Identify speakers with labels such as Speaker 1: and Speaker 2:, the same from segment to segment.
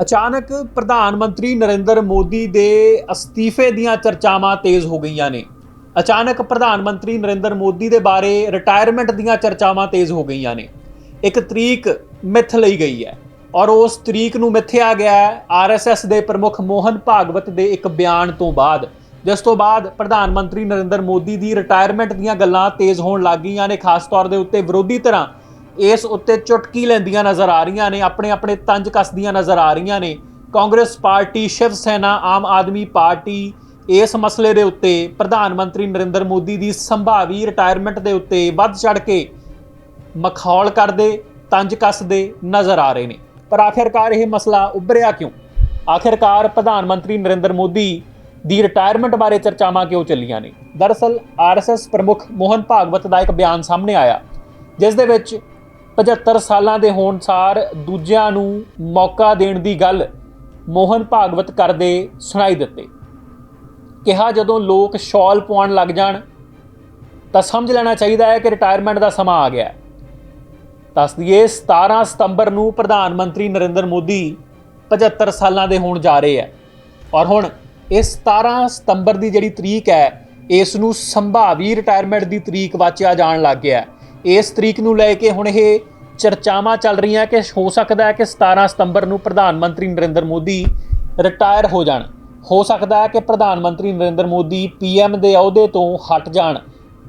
Speaker 1: ਅਚਾਨਕ ਪ੍ਰਧਾਨ ਮੰਤਰੀ ਨਰਿੰਦਰ ਮੋਦੀ ਦੇ ਅਸਤੀਫੇ ਦੀਆਂ ਚਰਚਾਵਾਂ ਤੇਜ਼ ਹੋ ਗਈਆਂ ਨੇ। ਅਚਾਨਕ ਪ੍ਰਧਾਨ ਮੰਤਰੀ ਨਰਿੰਦਰ ਮੋਦੀ ਦੇ ਬਾਰੇ ਰਿਟਾਇਰਮੈਂਟ ਦੀਆਂ ਚਰਚਾਵਾਂ ਤੇਜ਼ ਹੋ ਗਈਆਂ ਨੇ। ਇੱਕ ਤਰੀਕ ਮਿੱਥ ਲਈ ਗਈ ਹੈ ਔਰ ਉਸ ਤਰੀਕ ਨੂੰ ਮਿੱਥਿਆ ਗਿਆ ਹੈ ਆਰਐਸਐਸ ਦੇ ਪ੍ਰਮੁੱਖ ਮੋਹਨ ਭਾਗਵਤ ਦੇ ਇੱਕ ਬਿਆਨ ਤੋਂ ਬਾਅਦ। ਜਿਸ ਤੋਂ ਬਾਅਦ ਪ੍ਰਧਾਨ ਮੰਤਰੀ ਨਰਿੰਦਰ ਮੋਦੀ ਦੀ ਰਿਟਾਇਰਮੈਂਟ ਦੀਆਂ ਗੱਲਾਂ ਤੇਜ਼ ਹੋਣ ਲੱਗ ਗਈਆਂ ਨੇ, ਖਾਸ ਤੌਰ ਦੇ ਉੱਤੇ ਵਿਰੋਧੀ ਧਿਰਾਂ ਇਸ ਉੱਤੇ ਚੁਟਕੀ ਲੈਂਦੀਆਂ ਨਜ਼ਰ ਆ ਰਹੀਆਂ ਨੇ, ਆਪਣੇ ਆਪਣੇ ਤੰਜ ਕੱਸਦੀਆਂ ਨਜ਼ਰ ਆ ਰਹੀਆਂ ਨੇ। ਕਾਂਗਰਸ ਪਾਰਟੀ, ਸ਼ਿਵ ਸੈਨਾ, ਆਮ ਆਦਮੀ ਪਾਰਟੀ ਇਸ ਮਸਲੇ ਦੇ ਉੱਤੇ ਪ੍ਰਧਾਨ ਮੰਤਰੀ ਨਰਿੰਦਰ ਮੋਦੀ ਦੀ ਸੰਭਾਵੀ ਰਿਟਾਇਰਮੈਂਟ ਦੇ ਉੱਤੇ ਵੱਧ ਚੜ ਕੇ ਮਖੌਲ ਕਰਦੇ, ਤੰਜ ਕੱਸਦੇ ਨਜ਼ਰ ਆ ਰਹੇ ਨੇ। ਪਰ ਆਖਿਰਕਾਰ ਇਹ ਮਸਲਾ ਉੱਭਰਿਆ ਕਿਉਂ? ਆਖਿਰਕਾਰ ਪ੍ਰਧਾਨ ਮੰਤਰੀ ਨਰਿੰਦਰ ਮੋਦੀ ਦੀ ਰਿਟਾਇਰਮੈਂਟ ਬਾਰੇ ਚਰਚਾਵਾਂ ਕਿਉਂ ਚੱਲੀਆਂ ਨੇ? ਦਰਅਸਲ ਆਰਐਸਐਸ ਪ੍ਰਮੁੱਖ ਮੋਹਨ ਭਾਗਵਤ ਦਾ ਇੱਕ ਬਿਆਨ ਸਾਹਮਣੇ ਆਇਆ, ਜਿਸ ਦੇ ਵਿੱਚ 75 ਸਾਲਾਂ ਦੇ ਹੋਣ ਸਾਰ ਦੂਜਿਆਂ ਨੂੰ ਮੌਕਾ ਦੇਣ ਦੀ ਗੱਲ ਮੋਹਨ ਭਾਗਵਤ ਕਰਦੇ ਸੁਣਾਈ ਦਿੱਤੇ। ਕਿਹਾ ਜਦੋਂ ਲੋਕ ਸ਼ਾਲ ਪਵਾਉਣ ਲੱਗ ਜਾਣ, ਤਾਂ ਸਮਝ ਲੈਣਾ ਚਾਹੀਦਾ ਹੈ ਕਿ ਰਿਟਾਇਰਮੈਂਟ ਦਾ ਸਮਾਂ ਆ ਗਿਆ ਹੈ। ਦੱਸ ਦਈਏ 17 ਸਤੰਬਰ ਨੂੰ ਪ੍ਰਧਾਨ ਮੰਤਰੀ ਨਰਿੰਦਰ ਮੋਦੀ 75 ਸਾਲਾਂ ਦੇ ਹੋਣ ਜਾ ਰਹੇ ਹੈ। ਔਰ ਹੁਣ ਇਹ 17 ਸਤੰਬਰ ਦੀ ਜਿਹੜੀ ਤਰੀਕ ਹੈ, ਇਸ ਨੂੰ ਸੰਭਾਵੀ ਰਿਟਾਇਰਮੈਂਟ ਦੀ ਤਰੀਕ ਵਾਚਿਆ ਜਾਣ ਲੱਗ ਗਿਆ ਹੈ। ਇਸ ਤਰੀਕ ਨੂੰ ਲੈ ਕੇ ਹੁਣ ਇਹ ਚਰਚਾਵਾਂ ਚੱਲ ਰਹੀਆਂ ਕਿ ਹੋ ਸਕਦਾ ਹੈ ਕਿ 17 ਸਤੰਬਰ ਨੂੰ ਪ੍ਰਧਾਨ ਮੰਤਰੀ ਨਰਿੰਦਰ ਮੋਦੀ ਰਿਟਾਇਰ ਹੋ ਜਾਣ। ਹੋ ਸਕਦਾ ਹੈ ਕਿ ਪ੍ਰਧਾਨ ਮੰਤਰੀ ਨਰਿੰਦਰ ਮੋਦੀ ਪੀਐਮ ਦੇ ਅਹੁਦੇ ਤੋਂ ਹਟ ਜਾਣ,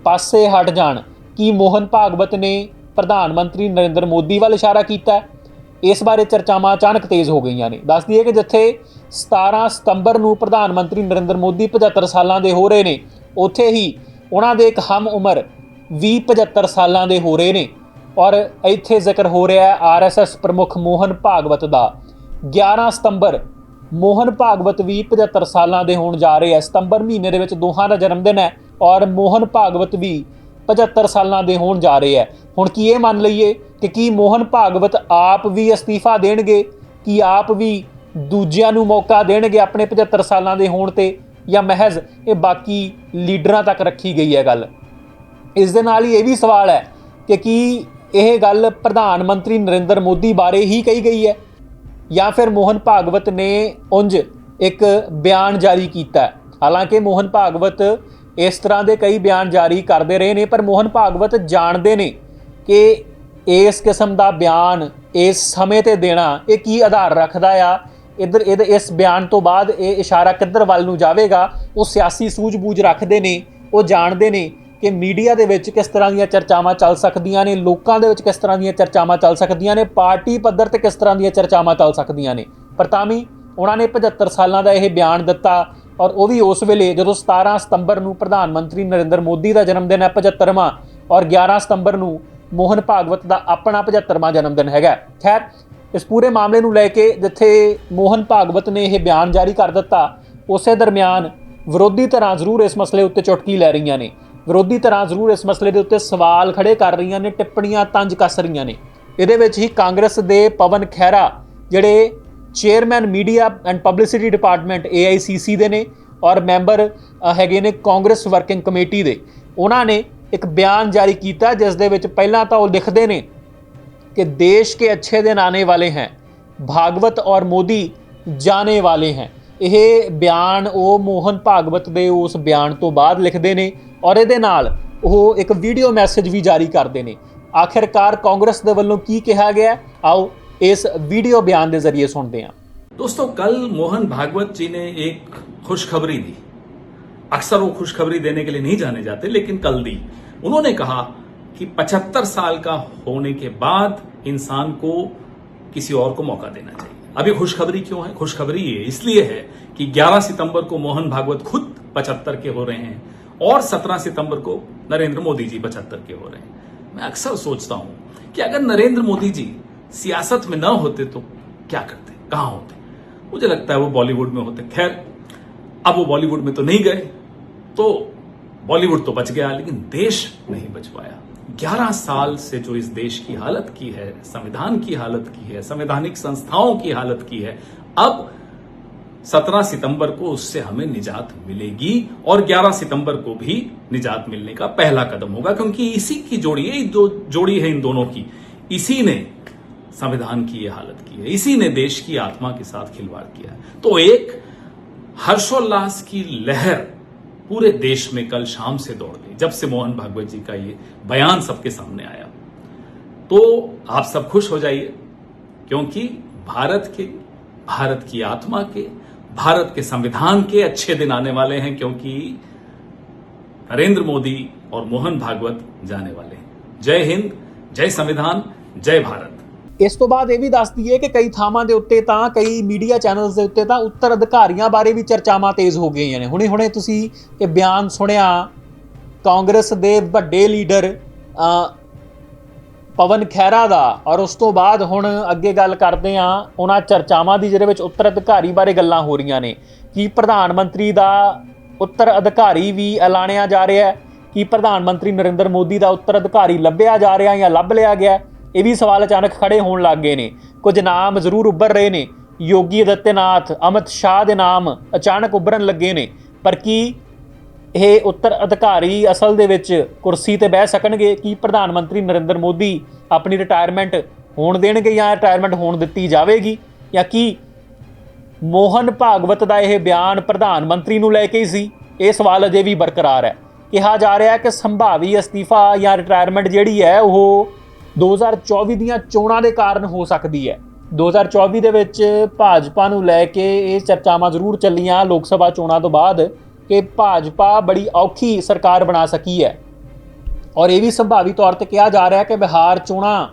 Speaker 1: ਪਾਸੇ ਹਟ ਜਾਣ। ਕੀ ਮੋਹਨ ਭਾਗਵਤ ਨੇ ਪ੍ਰਧਾਨ ਮੰਤਰੀ ਨਰਿੰਦਰ ਮੋਦੀ ਵੱਲ ਇਸ਼ਾਰਾ ਕੀਤਾ? ਇਸ ਬਾਰੇ ਚਰਚਾਵਾਂ ਅਚਾਨਕ ਤੇਜ਼ ਹੋ ਗਈਆਂ ਨੇ। ਦੱਸ ਦਈਏ ਕਿ ਜਿੱਥੇ 17 ਸਤੰਬਰ ਨੂੰ ਪ੍ਰਧਾਨ ਮੰਤਰੀ ਨਰਿੰਦਰ ਮੋਦੀ 75 ਸਾਲਾਂ ਦੇ ਹੋ ਰਹੇ ਨੇ, ਉੱਥੇ ਹੀ ਉਹਨਾਂ ਦੇ ਇੱਕ ਹਮ ਉਮਰ 20 75 ਸਾਲਾਂ ਦੇ ਹੋ ਰਹੇ ਨੇ। ਔਰ ਇੱਥੇ ਜ਼ਿਕਰ ਹੋ ਰਿਹਾ ਹੈ ਆਰਐਸਐਸ ਪ੍ਰਮੁੱਖ ਮੋਹਨ ਭਾਗਵਤ ਦਾ। 11 ਸਤੰਬਰ, ਮੋਹਨ ਭਾਗਵਤ ਵੀ 75 ਸਾਲਾਂ ਦੇ ਹੋਣ ਜਾ ਰਹੇ ਹੈ। ਸਤੰਬਰ ਮਹੀਨੇ ਦੇ ਵਿੱਚ ਦੋਹਾਂ ਦਾ ਜਨਮ ਦਿਨ ਹੈ ਔਰ ਮੋਹਨ ਭਾਗਵਤ ਵੀ 75 ਸਾਲਾਂ ਦੇ ਹੋਣ ਜਾ ਰਹੇ ਹੈ। ਹੁਣ ਕੀ ਇਹ ਮੰਨ ਲਈਏ ਕਿ ਕੀ ਮੋਹਨ ਭਾਗਵਤ ਆਪ ਵੀ ਅਸਤੀਫਾ ਦੇਣਗੇ? ਕਿ ਆਪ ਵੀ ਦੂਜਿਆਂ ਨੂੰ ਮੌਕਾ ਦੇਣਗੇ ਆਪਣੇ 75 ਸਾਲਾਂ ਦੇ ਹੋਣ ਤੇ? ਜਾਂ ਮਹਿਜ਼ ਇਹ ਬਾਕੀ ਲੀਡਰਾਂ ਤੱਕ ਰੱਖੀ ਗਈ ਹੈ ਗੱਲ? ਇਸ ਦੇ ਨਾਲ ਹੀ ਇਹ ਵੀ ਸਵਾਲ ਹੈ ਕਿ ਕੀ ਇਹ ਗੱਲ ਪ੍ਰਧਾਨ ਮੰਤਰੀ ਨਰਿੰਦਰ ਮੋਦੀ ਬਾਰੇ ਹੀ ਕਹੀ ਗਈ ਹੈ? ਜਾਂ ਫਿਰ ਮੋਹਨ ਭਾਗਵਤ ਨੇ ਉੰਜ ਇੱਕ ਬਿਆਨ ਜਾਰੀ ਕੀਤਾ ਹਾਲਾਂਕਿ ਮੋਹਨ ਭਾਗਵਤ ਇਸ ਤਰ੍ਹਾਂ ਦੇ ਕਈ ਬਿਆਨ ਜਾਰੀ ਕਰਦੇ ਰਹੇ ਨੇ, ਪਰ ਮੋਹਨ ਭਾਗਵਤ ਜਾਣਦੇ ਨੇ ਕਿ ਇਸ ਕਿਸਮ ਦਾ ਬਿਆਨ ਇਸ ਸਮੇਂ ਤੇ ਦੇਣਾ ਇਹ ਕੀ ਆਧਾਰ ਰੱਖਦਾ ਆ? ਇਧਰ ਇਹਦੇ ਇਸ ਬਿਆਨ ਤੋਂ ਬਾਅਦ ਇਹ ਇਸ਼ਾਰਾ ਕਿੱਧਰ ਵੱਲ ਨੂੰ ਜਾਵੇਗਾ? ਉਹ ਸਿਆਸੀ ਸੂਝ-ਬੂਝ ਰੱਖਦੇ ਨੇ, ਉਹ ਜਾਣਦੇ ਨੇ ਕਿ ਮੀਡੀਆ ਦੇ ਵਿੱਚ ਕਿਸ ਤਰ੍ਹਾਂ ਦੀਆਂ ਚਰਚਾਵਾਂ ਚੱਲ ਸਕਦੀਆਂ ਨੇ, ਲੋਕਾਂ ਦੇ ਵਿੱਚ ਕਿਸ ਤਰ੍ਹਾਂ ਦੀਆਂ ਚਰਚਾਵਾਂ ਚੱਲ ਸਕਦੀਆਂ ਨੇ, ਪਾਰਟੀ ਪੱਧਰ ਤੇ ਕਿਸ ਤਰ੍ਹਾਂ ਦੀਆਂ ਚਰਚਾਵਾਂ ਚੱਲ ਸਕਦੀਆਂ ਨੇ। ਪਰ ਤਾਂ ਵੀ ਉਹਨਾਂ ਨੇ 75 ਸਾਲਾਂ ਦਾ ਇਹ ਬਿਆਨ ਦਿੱਤਾ ਔਰ ਉਹ ਵੀ ਉਸ ਵੇਲੇ ਜਦੋਂ 17 ਸਤੰਬਰ ਨੂੰ ਪ੍ਰਧਾਨ ਮੰਤਰੀ ਨਰਿੰਦਰ ਮੋਦੀ ਦਾ ਜਨਮ ਦਿਨ ਹੈ 75ਵਾਂ ਔਰ 11 ਸਤੰਬਰ ਨੂੰ ਮੋਹਨ ਭਾਗਵਤ ਦਾ ਆਪਣਾ 75ਵਾਂ ਜਨਮ ਦਿਨ ਹੈਗਾ। ਖੈਰ, ਇਸ ਪੂਰੇ ਮਾਮਲੇ ਨੂੰ ਲੈ ਕੇ ਜਿੱਥੇ ਮੋਹਨ ਭਾਗਵਤ ਨੇ ਇਹ ਬਿਆਨ ਜਾਰੀ ਕਰ ਦਿੱਤਾ, ਉਸੇ ਦਰਮਿਆਨ ਵਿਰੋਧੀ ਧਿਰਾਂ ਜ਼ਰੂਰ ਇਸ ਮਸਲੇ ਉੱਤੇ ਚੁਟਕੀ ਲੈ ਰਹੀਆਂ ਨੇ। ਵਿਰੋਧੀ ਧਿਰਾਂ ਜ਼ਰੂਰ ਇਸ ਮਸਲੇ ਦੇ ਉੱਤੇ ਸਵਾਲ ਖੜੇ ਕਰ ਰਹੀਆਂ ਨੇ, ਟਿੱਪਣੀਆਂ ਤੰਜ ਕੱਸ ਰਹੀਆਂ ਨੇ। ਇਹਦੇ ਵਿੱਚ ਹੀ ਕਾਂਗਰਸ ਦੇ ਪਵਨ ਖਹਿਰਾ, ਜਿਹੜੇ chairman media and publicity department AICC ਦੇ ਨੇ ਔਰ ਮੈਂਬਰ ਹੈਗੇ ਨੇ ਕਾਂਗਰਸ ਵਰਕਿੰਗ ਕਮੇਟੀ ਦੇ। ਉਹਨਾਂ ਨੇ ਇੱਕ ਬਿਆਨ ਜਾਰੀ ਕੀਤਾ, ਜਿਸ ਦੇ ਵਿੱਚ ਪਹਿਲਾਂ ਤਾਂ ਉਹ ਲਿਖਦੇ ਨੇ ਕਿ ਦੇਸ਼ ਕੇ ਅੱਛੇ ਦਿਨ ਆਨੇ ਵਾਲੇ ਹਨ ਭਾਗਵਤ ਔਰ ਮੋਦੀ ਜਾਣੇ ਵਾਲੇ ਹਨ ਇਹ ਬਿਆਨ ਉਹ ਮੋਹਨ ਭਾਗਵਤ ਦੇ ਉਸ ਬਿਆਨ ਤੋਂ ਬਾਅਦ ਲਿਖਦੇ ਨੇ ਔਰ ਇਹਦੇ ਨਾਲ ਉਹ ਇੱਕ ਵੀਡੀਓ ਮੈਸੇਜ ਵੀ ਜਾਰੀ ਕਰਦੇ ਨੇ ਆਖਿਰਕਾਰ ਕਾਂਗਰਸ ਦੇ ਵੱਲੋਂ ਕੀ ਕਿਹਾ ਗਿਆ ਹੈ? ਆਓ ਇਸ ਵੀਡੀਓ ਬਿਆਨ ਦੇ ਜ਼ਰੀਏ ਸੁਣਦੇ ਹਾਂ
Speaker 2: दोस्तों कल मोहन भागवत जी ने एक खुशखबरी दी अक्सर वो खुशखबरी देने के लिए नहीं जाने जाते लेकिन कल दी उन्होंने कहा कि 75 साल का होने के बाद इंसान को किसी और को मौका देना चाहिए अभी खुशखबरी क्यों है खुशखबरी ये इसलिए है कि 11 सितंबर को मोहन भागवत खुद 75 के हो रहे हैं और 17 सितंबर को नरेंद्र मोदी जी 75 के हो रहे हैं। मैं अक्सर सोचता हूँ कि अगर नरेंद्र मोदी जी सियासत में न होते तो क्या करते, कहाँ होते? मुझे लगता है वो बॉलीवुड में होते। खैर, अब वो बॉलीवुड में तो नहीं गए तो बॉलीवुड तो बच गया, लेकिन देश नहीं बच पाया। 11 साल से जो इस देश की हालत की है, संविधान की हालत की है, संवैधानिक संस्थाओं की हालत की है, अब 17 सितंबर को उससे हमें निजात मिलेगी और 11 सितंबर को भी निजात मिलने का पहला कदम होगा, क्योंकि इसी की जोड़ी है जो जोड़ी है इन दोनों की। इसी ने संविधान की ये हालत की है, इसी ने देश की आत्मा के साथ खिलवाड़ किया तो एक हर्षोल्लास की लहर पूरे देश में कल शाम से दौड़ गई, जब से मोहन भागवत जी का ये बयान सबके सामने आया। तो आप सब खुश हो जाइए, क्योंकि भारत के, भारत की आत्मा के भारत के संविधान के अच्छे दिन आने वाले हैं क्योंकि नरेंद्र मोदी और मोहन भागवत जाने वाले हैं जय हिंद जय संविधान जय भारत
Speaker 1: ਇਸ ਤੋਂ ਬਾਅਦ ਇਹ ਵੀ ਦੱਸ ਦਈਏ ਕਿ ਕਈ ਥਾਵਾਂ ਦੇ ਉੱਤੇ ਤਾਂ ਕਈ ਮੀਡੀਆ ਚੈਨਲਸ ਦੇ ਉੱਤੇ ਤਾਂ ਉੱਤਰ ਅਧਿਕਾਰੀਆਂ ਬਾਰੇ ਵੀ ਚਰਚਾਵਾਂ ਤੇਜ਼ ਹੋ ਗਈਆਂ ਨੇ ਹੁਣੇ ਹੁਣੇ ਤੁਸੀਂ ਇਹ ਬਿਆਨ ਸੁਣਿਆ ਕਾਂਗਰਸ ਦੇ ਵੱਡੇ ਲੀਡਰ ਅ, ਪਵਨ ਖਹਿਰਾ ਦਾ। ਔਰ ਉਸ ਤੋਂ ਬਾਅਦ ਹੁਣ ਅੱਗੇ ਗੱਲ ਕਰਦੇ ਆ ਉਹਨਾਂ ਚਰਚਾਵਾਂ ਦੀ, ਜਿਹਦੇ ਵਿੱਚ ਉੱਤਰ ਅਧਿਕਾਰੀ ਬਾਰੇ ਗੱਲਾਂ ਹੋ ਰਹੀਆਂ ਨੇ। ਕੀ ਪ੍ਰਧਾਨ ਮੰਤਰੀ ਦਾ ਉੱਤਰ ਅਧਿਕਾਰੀ ਵੀ ਐਲਾਨਿਆ ਜਾ ਰਿਹਾ ਹੈ? ਕੀ ਪ੍ਰਧਾਨ ਮੰਤਰੀ ਨਰਿੰਦਰ ਮੋਦੀ ਦਾ ਉੱਤਰ ਅਧਿਕਾਰੀ ਲੱਭਿਆ ਜਾ ਰਿਹਾ ਜਾਂ ਲੱਭ ਲਿਆ ਗਿਆ ਇਹ ਵੀ ਸਵਾਲ ਅਚਾਨਕ ਖੜੇ ਹੋਣ ਲੱਗ ਗਏ ਨੇ। ਕੁਝ ਨਾਮ ਜ਼ਰੂਰ ਉੱਭਰ ਰਹੇ ਨੇ। ਯੋਗੀ ਅਦਿੱਤਿਆਨਾਥ ਅਮਿਤ ਸ਼ਾਹ ਦੇ ਨਾਮ ਅਚਾਨਕ ਉੱਭਰਨ ਲੱਗੇ ਨੇ। ਪਰ ਕੀ ਇਹ ਉੱਤਰ ਅਧਿਕਾਰੀ ਅਸਲ ਦੇ ਵਿੱਚ ਕੁਰਸੀ ਤੇ ਬਹਿ ਸਕਣਗੇ ਕੀ ਪ੍ਰਧਾਨ ਮੰਤਰੀ ਨਰਿੰਦਰ ਮੋਦੀ ਆਪਣੀ ਰਿਟਾਇਰਮੈਂਟ ਹੋਣ ਦੇਣਗੇ ਜਾਂ ਰਿਟਾਇਰਮੈਂਟ ਹੋਣ ਦਿੱਤੀ ਜਾਵੇਗੀ ਜਾਂ ਕੀ? ਮੋਹਨ ਭਾਗਵਤ ਦਾ ਇਹ ਬਿਆਨ ਪ੍ਰਧਾਨ ਮੰਤਰੀ ਨੂੰ ਲੈ ਕੇ ਹੀ ਸੀ। ਇਹ ਸਵਾਲ ਅਜੇ ਵੀ ਬਰਕਰਾਰ ਹੈ। ਕਿਹਾ ਜਾ ਰਿਹਾ ਹੈ ਕਿ ਸੰਭਾਵੀ ਅਸਤੀਫਾ ਜਾਂ ਰਿਟਾਇਰਮੈਂਟ ਜਿਹੜੀ ਹੈ, ਉਹ 2024 ਦੀਆਂ ਚੋਣਾਂ ਦੇ ਕਾਰਨ ਹੋ ਸਕਦੀ ਹੈ। 2024 ਦੇ ਵਿੱਚ ਭਾਜਪਾ ਨੂੰ ਲੈ ਕੇ ਇਹ ਚਰਚਾਵਾਂ ਜ਼ਰੂਰ ਚੱਲੀਆਂ। ਲੋਕ ਸਭਾ ਚੋਣਾਂ ਤੋਂ ਬਾਅਦ ਕਿ ਭਾਜਪਾ ਬੜੀ ਔਖੀ ਸਰਕਾਰ ਬਣਾ ਸਕੀ ਹੈ। ਔਰ ਇਹ ਵੀ ਸੰਭਾਵੀ ਤੌਰ ਤੇ ਕਿਹਾ ਜਾ ਰਿਹਾ ਹੈ ਕਿ ਬਿਹਾਰ ਚੋਣਾਂ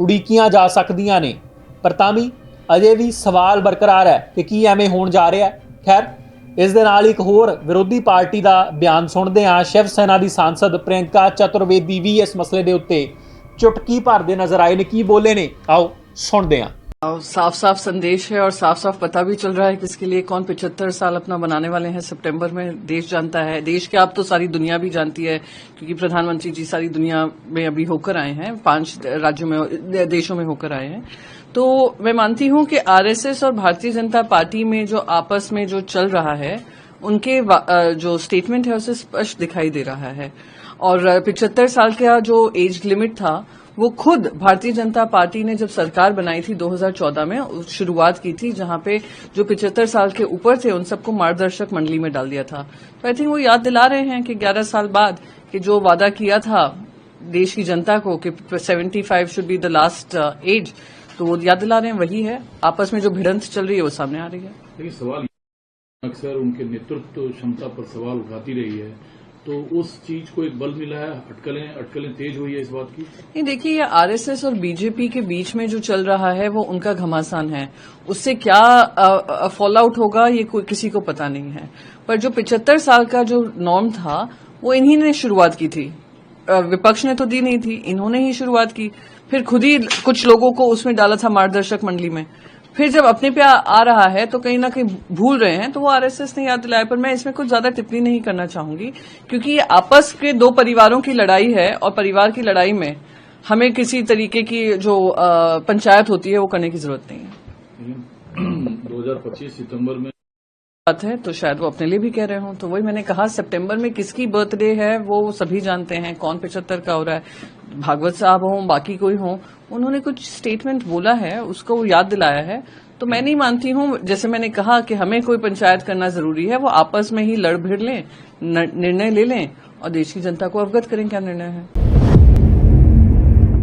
Speaker 1: ਉਡੀਕੀਆਂ ਜਾ ਸਕਦੀਆਂ ਨੇ। ਪਰ ਤਾਂ ਵੀ ਅਜੇ ਵੀ ਸਵਾਲ ਬਰਕਰਾਰ ਹੈ ਕਿ ਕੀ ਐਵੇਂ ਹੋਣ ਜਾ ਰਿਹਾ ਹੈ। ਖੈਰ, ਇਸ ਦੇ ਨਾਲ ਇੱਕ ਹੋਰ ਵਿਰੋਧੀ ਪਾਰਟੀ ਦਾ ਬਿਆਨ ਸੁਣਦੇ ਹਾਂ। ਸ਼ਿਵ ਸੈਨਾ ਦੀ ਸਾਂਸਦ ਪ੍ਰਿਯੰਕਾ ਚਤੁਰਵੇਦੀ ਵੀ ਇਸ ਮਸਲੇ ਦੇ ਉੱਤੇ ਚੁਟਕੀ ਭਰਦੇ ਨਜ਼ਰ ਆਏ ਨੇ। ਕੀ ਬੋਲੇ ਨੇ? ਆਓ, ਸੁਣਦੇ ਹਾਂ।
Speaker 3: साफ़ साफ़ संदेश है और साफ़ साफ़ पता भी चल रहा है कि इसके लिए कौन पिछहत्तर साल अपना बनाने वाले हैं। सितंबर में देश जानता है। देश के आप तो सारी दुनिया भी जानती है, क्योंकि प्रधानमंत्री जी सारी दुनिया में अभी होकर आए हैं, पाँच राज्यों में, देशों में होकर आए हैं। तो मैं मानती हूँ कि आरएसएस और भारतीय जनता पार्टी में जो आपस में जो चल रहा है, उनके जो स्टेटमेंट है, उसे स्पष्ट दिखाई दे रहा है। और पिछहत्तर साल का जो एज लिमिट था वो खुद भारतीय जनता पार्टी ने जब सरकार बनाई थी 2014 में शुरुआत की थी, जहाँ पे जो पिछहत्तर साल के ऊपर थे, उन सबको मार्गदर्शक मंडली में डाल दिया था। तो आई थिंक वो याद दिला रहे हैं कि 11 साल बाद कि जो वादा किया था देश की जनता को कि 75 should be the last age तो वो याद दिला रहे हैं, वही है। आपस में जो भिड़ंत चल रही है, वो सामने आ रही है।
Speaker 4: देखिए, सवाल अक्सर उनके नेतृत्व क्षमता पर सवाल उठाती रही है। तो उस चीज़ को एक बल मिला है, अटकलें अटकलें तेज हुई है इस बात की।
Speaker 3: नहीं, देखिए, ये आरएसएस और बीजेपी के बीच में जो चल रहा है, वो उनका घमासान है। उससे क्या फॉल आउट होगा, ये कोई, किसी को पता नहीं है। पर जो पिछहत्तर साल का जो नॉर्म था, वो इन्हीं ने शुरुआत की थी। विपक्ष ने तो दी नहीं थी, इन्होंने ही शुरुआत की। फिर खुद ही कुछ लोगों को उसमें डाला था मार्गदर्शक मंडली में। फिर जब अपने पे आ, आ रहा है तो कहीं ना कहीं भूल रहे हैं तो वो आरएसएस ने याद दिलाया। पर मैं इसमें कुछ ज़्यादा टिप्पणी नहीं करना चाहूँगी क्योंकि ये आपस के दो परिवारों की लड़ाई है और परिवार की लड़ाई में हमें किसी तरीके की जो अ, पंचायत होती है वो करने की ज़रूरत नहीं है।
Speaker 4: लेकिन 2025 सितंबर में
Speaker 3: बात है तो शायद वो अपने लिए भी कह रहे हो। तो वही मैंने कहा सितंबर में किसकी बर्थडे है वो सभी जानते हैं कौन पिछहत्तर का हो रहा है। भागवत साहब हों बाकी कोई हों उन्होंने कुछ स्टेटमेंट बोला है, उसको वो याद दिलाया है। तो मैं नहीं मानती हूँ, जैसे मैंने कहा कि हमें कोई पंचायत करना ज़रूरी है, वो आपस में ही लड़ भिड़ लें निर्णय ले लें, और देश की जनता को अवगत करें क्या निर्णय है।